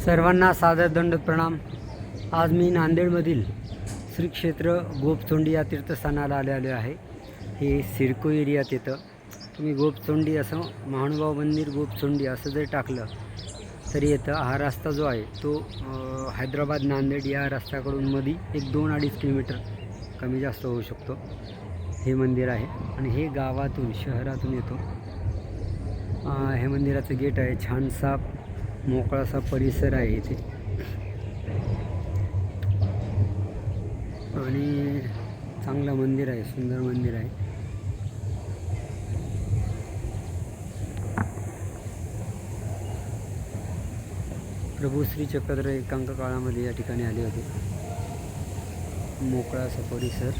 सर्वांना सादर दंड प्रणाम. आज मी नांदेडमधील श्री क्षेत्र गोपचोंडी या तीर्थस्थानाला आलेलो आहे. हे सिरको एरियात येतं. तुम्ही गोपचोंडी असं महानुभाव मंदिर गोपचोंडी असं जर टाकलं तरी येतं. हा रस्ता जो आहे तो हैदराबाद नांदेड या रस्त्याकडून मधी एक दोन अडीच किलोमीटर कमी जास्त होऊ शकतो. हे मंदिर आहे आणि हे गावातून शहरातून येतो. हे मंदिराचं गेट आहे मोकळासा परिसर आहे इथे. आणि चांगलं मंदिर आहे सुंदर मंदिर आहे. प्रभू श्री चक्रधर एकांक काळामध्ये या ठिकाणी आले होते. मोकळा असा परिसर.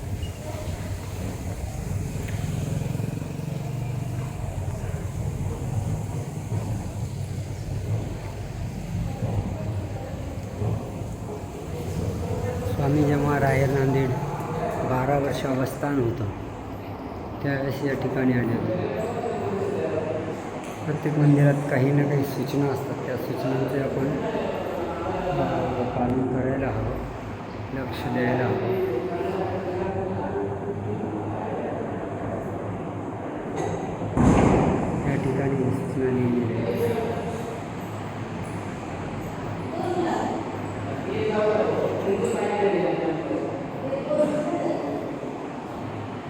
स्वामी रायर नांदेड. बारा वर्ष अवस्थान होतं. त्यावेळेस या ठिकाणी आले प्रत्येक मंदिरात काही ना काही सूचना असतात. त्या सूचनांचे आपण पालन करायला हवं. लक्ष द्यायला हवं. या ठिकाणी सूचना लिहिलेल्या आहेत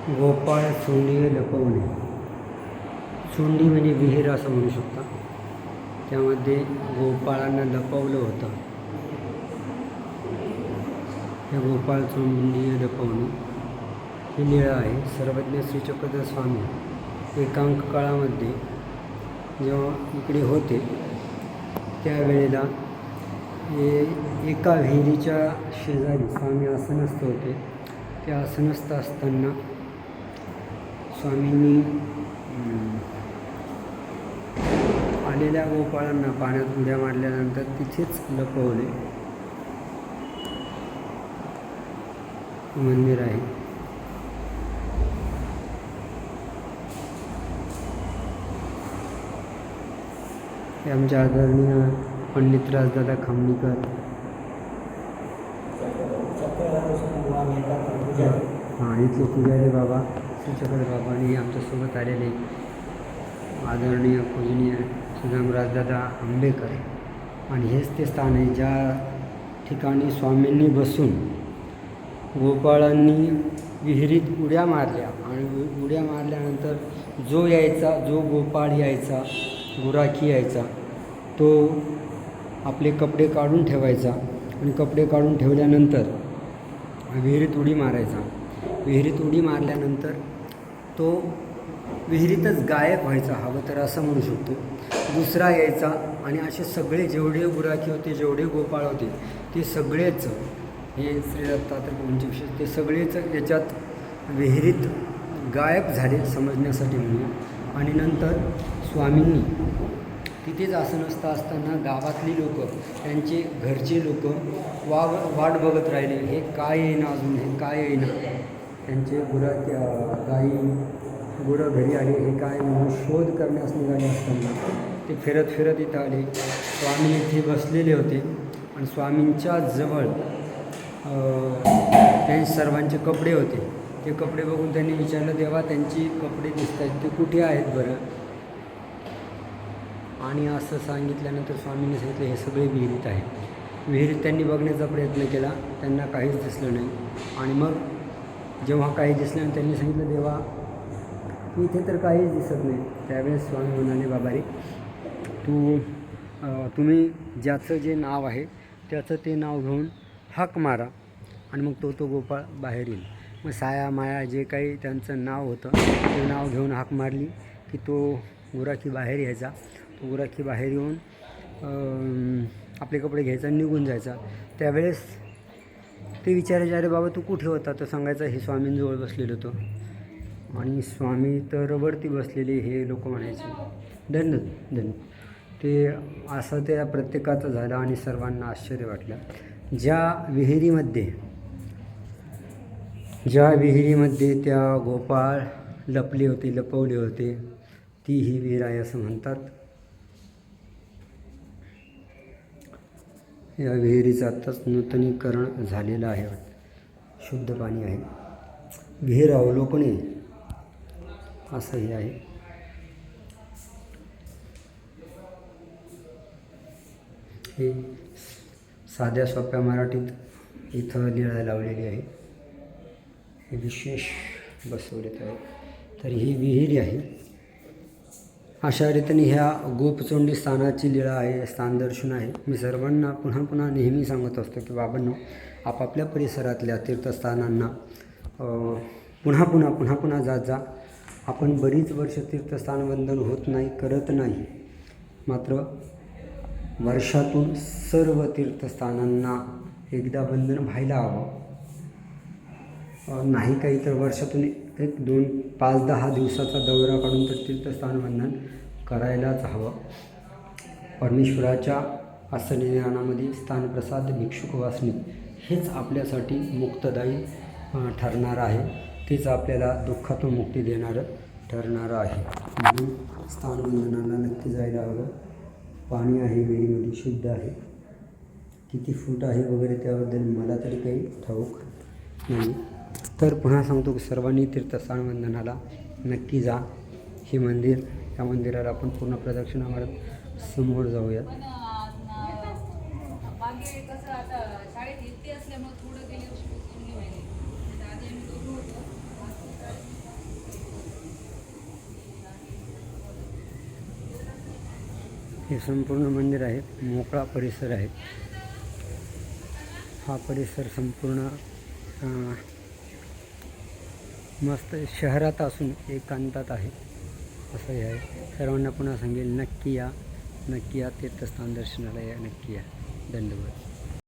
गोपाळ सोंडी लपवणे. सोंडी म्हणजे विहीर असं म्हणू शकता. त्यामध्ये गोपाळांना लपवलं होतं. हे गोपाळ चोंडीय लपवणे. हे निळं आहे. सर्वज्ञ श्रीचक्रधर स्वामी एकांक काळामध्ये जेव्हा इकडे होते त्यावेळेला हे एका विहिरीच्या शेजारी स्वामी आसनस्थ होते. ते आसनस्थ असताना स्वामींनी आलेल्या गोपाळांना पाण्यात उड्या मारल्यानंतर तिथेच लपवले. मंदिर आहे. हे आमचे आदरणीय पंडित राजदादा खामणीकर हां इथले पुजारी बाबा. श्रीचक्र बाबांनी आमच्यासोबत आलेले आदरणीय पूजनीय सुदाम राजदादा आंबेकर. आणि हेच ते स्थान आहे ज्या ठिकाणी स्वामींनी बसून गोपाळांनी विहिरीत उड्या मारल्या. आणि उड्या मारल्यानंतर जो यायचा जो गोपाळ यायचा गुराखी यायचा तो आपले कपडे काढून ठेवायचा. आणि कपडे काढून ठेवल्यानंतर विहिरीत उडी मारायचा. विहिरीत उडी मारल्यानंतर तो विहिरीतच गायब व्हायचा हवं तर असं म्हणू शकतो. दुसरा यायचा आणि असे सगळे जेवढे गुराखी होते जेवढे गोपाळ होते ते सगळेच हे श्री दत्तात्रय विशेष ते सगळेच याच्यात विहिरीत गायब झाले समजण्यासाठी म्हणून. आणि नंतर स्वामींनी तिथेच आसनस्थ असताना गावातली लोक त्यांचे घरचे लोक वा वाट बघत राहिले हे काय येईना अजून हे काय येईना? त्यांचे गुरं त्या गाई गुरं घरी आले हे काय म्हणून शोध करण्यास निघाले असताना ते फिरत फिरत इथं आले. स्वामी इथे बसलेले होते आणि स्वामींच्या जवळ ते सर्वांचे कपडे होते. ते कपडे बघून त्यांनी विचारलं तेव्हा त्यांची कपडे दिसत आहेत ते कुठे आहेत बरं? आणि असं सांगितल्यानंतर स्वामींनी सांगितलं हे सगळे विहिरीत आहे विहिरीत त्यांनी बघण्याचा प्रयत्न केला. त्यांना काहीच दिसलं नाही. आणि मग जेव्हा काही दिसलं त्यांनी सांगितलं देवा इथे तर काहीच दिसत नाही. त्यावेळेस स्वामी म्हणाले बाबा रे तू तुम्ही ज्याचं जे नाव आहे त्याचं ते नाव घेऊन हाक मारा आणि मग तो तो गोपाळ बाहेर येईल. मग साया माया जे काही त्यांचं नाव होतं ते नाव घेऊन हाक मारली की तो गुराखी बाहेर यायचा. तो गुराखी बाहेर येऊन आपले कपडे घ्यायचा आणि निघून जायचा. त्यावेळेस ते विचारायचे अरे बाबा तू कुठे होता? तर सांगायचा हे स्वामींजवळ बसलेलो होतो. आणि स्वामी तर वरती बसलेले हे लोक म्हणायचे धन्य धन्य. ते असं त्या प्रत्येकाचं झालं आणि सर्वांना आश्चर्य वाटलं. ज्या विहिरीमध्ये ज्या विहिरीमध्ये त्या गोपाळ लपले होते लपवले होते ती ही विहीर आहे असं म्हणतात. या विहिरीचं आत्ताच नूतनीकरण झालेलं आहे. शुद्ध पाणी आहे. विहीर अवलोकने असं हे आहे. हे साध्या सोप्या मराठीत इथं लिहायला लावलेली आहे. हे विशेष बसवलेत आहे. तर ही विहीर आहे. अशा रीतीने ह्या गोपचोंडी स्थानाची लीळा आहे स्थानदर्शन आहे. मी सर्वांना पुन्हा पुन्हा नेहमी सांगत असतो की बाबांनो आपापल्या परिसरातल्या तीर्थस्थानांना पुन्हा पुन्हा पुन्हा पुन्हा जात जा. आपण बरीच वर्ष तीर्थस्थान वंदन होत नाही करत नाही. मात्र वर्षातून सर्व तीर्थस्थानांना एकदा वंदन व्हायला हवं. नाही काही तर वर्षातून एक दोन पाच दहा दिवसाचा दौरा काढून तर तीर्थस्थान वंदन करायलाच हवं. परमेश्वराच्या आसनिधानामध्ये स्थानप्रसाद भिक्षुक वासनी हेच आपल्यासाठी मुक्तदायी ठरणारं ठरणार आहे. तेच आपल्याला दुःखातून मुक्ती देणारं ठरणारं आहे. म्हणून स्थानबंधनाला नक्की जायला हवं. पाणी आहे वेळीमध्ये शुद्ध आहे. किती फूट आहे वगैरे त्याबद्दल मला तरी काही ठाऊक नाही. तर पुन्हा सांगतो की सर्वांनी तीर्थस्थान वंदनाला नक्की जा. हे मंदिर या मंदिराला आपण पूर्ण प्रदक्षिणा मारत समोर जाऊयात. हे संपूर्ण मंदिर आहे. मोकळा परिसर आहे. हा परिसर संपूर्ण मस्त शहरात असून एकांतात आहे. असं हे आहे. सर्वांना पुन्हा सांगेल नक्की या. नक्की या तीर्थस्थान दर्शनाला या नक्की या. धन्यवाद.